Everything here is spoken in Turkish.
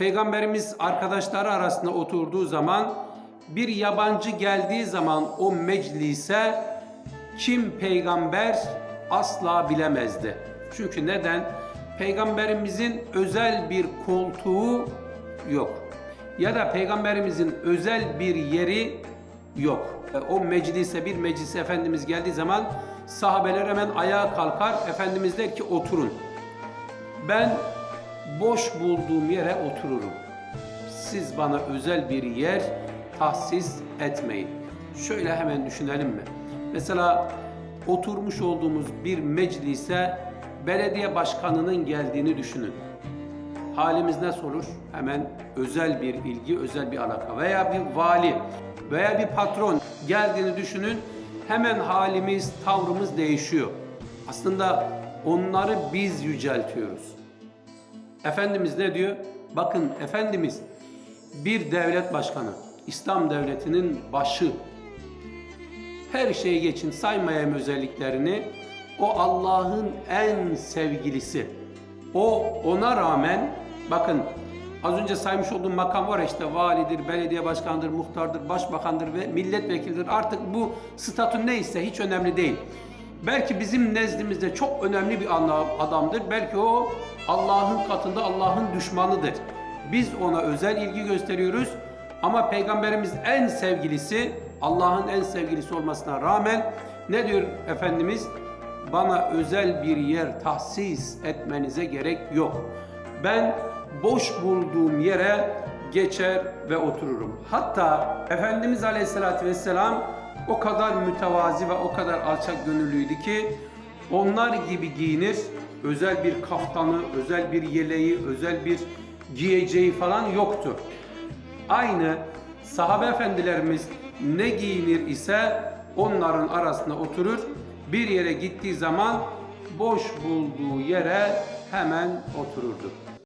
Peygamberimiz arkadaşları arasında oturduğu zaman bir yabancı geldiği zaman o meclise kim peygamber asla bilemezdi. Çünkü neden? Peygamberimizin özel bir koltuğu yok. Ya da peygamberimizin özel bir yeri yok. O meclise bir meclise Efendimiz geldiği zaman sahabeler hemen ayağa kalkar. Efendimiz der ki oturun. Ben boş bulduğum yere otururum. Siz bana özel bir yer tahsis etmeyin. Şöyle hemen düşünelim mi? Mesela oturmuş olduğumuz bir meclise belediye başkanının geldiğini düşünün. Halimiz nasıl olur? Hemen özel bir ilgi, özel bir alaka veya bir vali veya bir patron geldiğini düşünün. Hemen halimiz, tavrımız değişiyor. Aslında onları biz yüceltiyoruz. Efendimiz ne diyor? Bakın Efendimiz bir devlet başkanı, İslam devletinin başı. Her şeye geçin saymayayım özelliklerini. O Allah'ın en sevgilisi. O ona rağmen bakın az önce saymış olduğum makam var işte validir, belediye başkanıdır, muhtardır, başbakandır ve milletvekilidir. Artık bu statü neyse hiç önemli değil. Belki bizim nezdimizde çok önemli bir adamdır. Belki o Allah'ın katında Allah'ın düşmanıdır. Biz ona özel ilgi gösteriyoruz. Ama Peygamberimiz en sevgilisi, Allah'ın en sevgilisi olmasına rağmen ne diyor Efendimiz? Bana özel bir yer tahsis etmenize gerek yok. Ben boş bulduğum yere geçer ve otururum. Hatta Efendimiz Aleyhisselatü Vesselam o kadar mütevazi ve o kadar alçak gönüllüydü ki onlar gibi giyinir. Özel bir kaftanı, özel bir yeleği, özel bir giyeceği falan yoktu. Aynı sahabe efendilerimiz ne giyinir ise onların arasında oturur. Bir yere gittiği zaman boş bulduğu yere hemen otururdu.